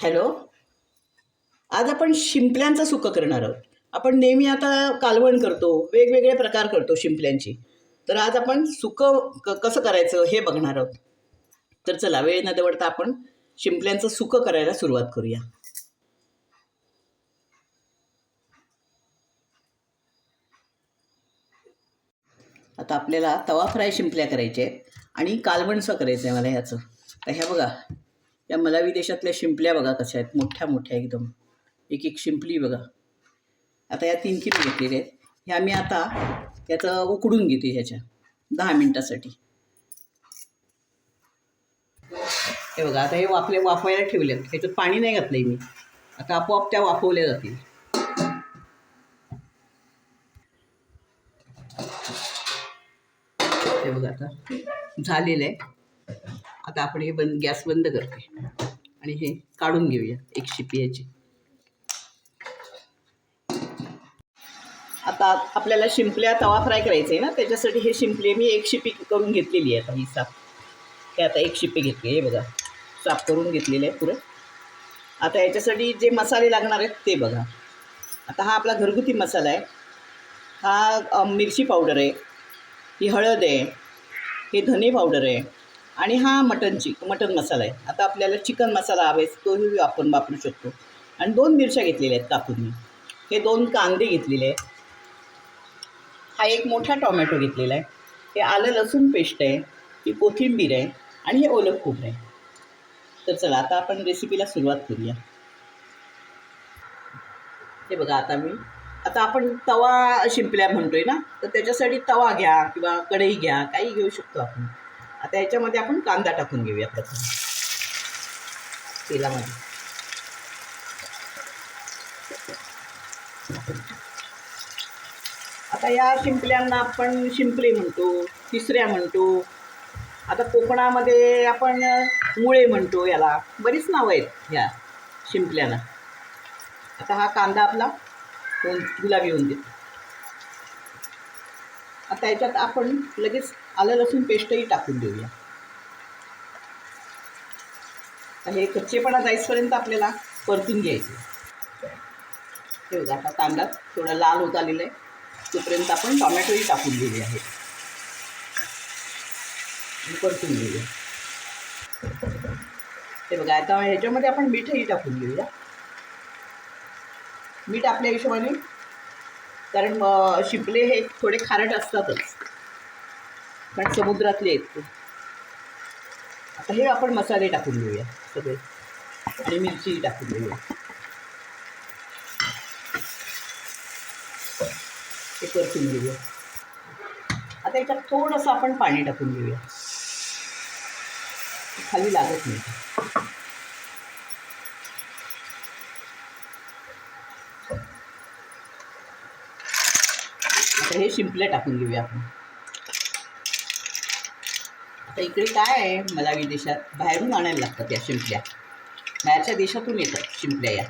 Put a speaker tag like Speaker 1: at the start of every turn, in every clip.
Speaker 1: Hello? आज आपण शिंपल्यांचं सुकं करणार आहोत. आपण नेहमी आता कालवण करतो वेगवेगळे प्रकार करतो शिंपल्यांची. तर आज आपण सुकं क कसं करायचं हे बघणार आहोत. तर चला वेळ न दवडता आपण शिंपल्यांचं सुकं करायला सुरुवात करूया. आता आपल्याला तवा फ्राय शिंपल्या करायच्या आहेत आणि कालवणचं करायचं आहे मला ह्याचं. तर ह्या बघा या मलावी देशातल्या शिंपल्या बघा कशा आहेत. मोठ्या मोठ्या एकदम. एक एक शिंपली बघा. आता या तीन किलो घेतलेल्या आहेत. ह्या मी आता याचं उकडून घेते ह्याच्या. दहा मिनटासाठी. हे बघा आता हे वाफले वाफवायला ठेवले ह्याच्यात पाणी नाही घातलंय मी. आता आपोआप त्या वाफवल्या जातील. हे बघा आता झालेलं आहे. आता आपण हे बंद गॅस बंद करते. आणि हे काढून घेऊया एक शिपी याची आता आपल्याला शिंपल्या तवा फ्राय करायचं आहे ना त्याच्यासाठी हे शिंपले मी एक शिपी करून घेतलेली आहे आता ही साफ हे आता एक शिपी घेतली आहे हे बघा. साफ करून घेतलेले आहे पुरं. आता याच्यासाठी जे मसाले लागणार आहेत ते बघा. आता हा आपला घरगुती मसाला आहे. हा मिरची पावडर आहे. ही हळद आहे. हे धने पावडर आहे. आणि हा मटन चिक मटन मसाला आहे. आता आपल्याला चिकन मसाला हवे तोही आपण वापरू शकतो. आणि दोन मिरच्या घेतलेल्या आहेत कापून. मी हे दोन कांदे घेतलेले आहेत. हा एक मोठा टोमॅटो घेतलेला आहे. हे आलं लसूण पेस्ट आहे ही कोथिंबीर आहे आणि हे ओलं खोबरं आहे. तर चला आता आपण रेसिपीला सुरुवात करूया. हे बघा आता मी आता आपण तवा शिंपल्या म्हणतोय ना तर त्याच्यासाठी तवा घ्या किंवा कढई घ्या काही घेऊ शकतो आपण. आता याच्यामध्ये आपण कांदा टाकून घेऊया प्रथम. तेलामध्ये. आता या शिंपल्यांना आपण शिंपले म्हणतो तिसऱ्या म्हणतो. आता कोकणामध्ये आपण मुळे म्हणतो याला. बरीच नावं आहेत ह्या शिंपल्यांना. आता हा कांदा आपला गुलाबी होऊन देतो. आता याच्यात आपण लगेच आलं लसूण पेस्टही टाकून देऊया. हे कच्चेपणा जाईसपर्यंत आपल्याला परतून घ्यायचं. हे बघा आता कांदा थोडा लाल होत आलेला आहे. तोपर्यंत आपण टोमॅटोही टाकून दिले आहेत. परतून घेऊया. हे बघा आता ह्याच्यामध्ये आपण मीठही टाकून घेऊया. मीठ आपल्या हिशोबाने कारण शिपले शिंपले हे थोडे खारट असतातच. कारण समुद्रातले आहेत ते. आता हे आपण मसाले टाकून घेऊया सगळे. आणि मिरची टाकून घेऊया. हे परतून घेऊया. आता याच्यात थोडंसं आपण पाणी टाकून घेऊया. खाली लागत नाही. आता हे शिंपल्या टाकून घेऊया आपण. तर इकडे काय आहे? मला विदेशात बाहेरून आणायला लागतात या शिंपल्या. बाहेरच्या देशातून येतात शिंपल्या या.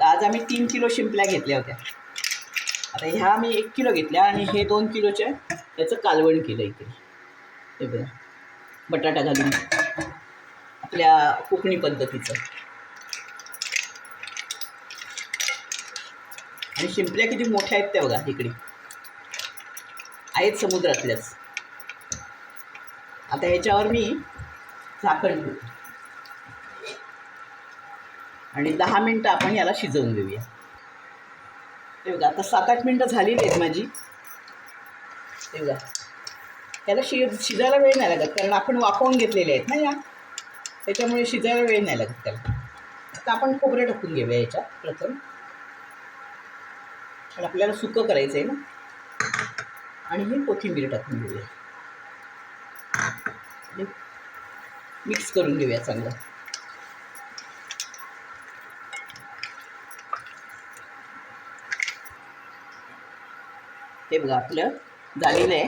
Speaker 1: तर आज आम्ही तीन किलो शिंपल्या घेतल्या होत्या. आता ह्या मी एक किलो घेतल्या आणि हे दोन किलोच्या याचं कालवण केलं इकडे हे बघा. बटाटा घालून. आपल्या कोकणी पद्धतीचं. आणि शिंपल्या किती मोठ्या आहेत त्या बघा इकडे. आहेत समुद्रातल्याच. आता ह्याच्यावर मी झाकण घेऊ आणि दहा मिनटं आपण याला शिजवून घेऊया हे बघा आता सात आठ मिनटं झालेली आहेत माझी. हे बघा. त्याला शि शिजायला वेळ नाही लागत कारण आपण वाफवून घेतलेले आहेत ना या. त्याच्यामुळे शिजायला वेळ नाही लागत त्याला. आता आपण खोबरं टाकून घेऊया याच्यात प्रथम. आणि आपल्याला सुकं करायचं आहे ना. आणि हे कोथिंबीर टाकून घेऊया मिक्स करून घेऊया चांगलं. ते बघा आपलं झालेलं आहे.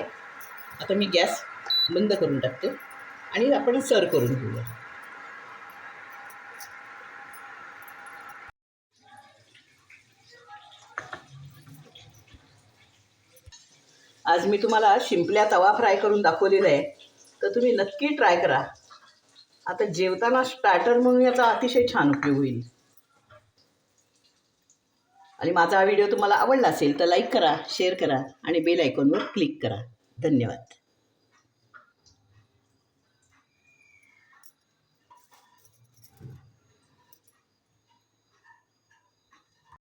Speaker 1: आता मी गॅस बंद करून टाकते आणि आपण सर्व करून घेऊया. आज मी तुम्हाला शिंपल्या तवा फ्राय करून दाखवलेला आहे. तर तुम्ही नक्की ट्राय करा. आता जेवताना स्टार्टर म्हणून याचा अतिशय छान उपयोग होईल. आणि माझा हा व्हिडिओ तुम्हाला आवडला असेल तर लाईक करा शेअर करा आणि बेल आयकॉनवर क्लिक करा. धन्यवाद.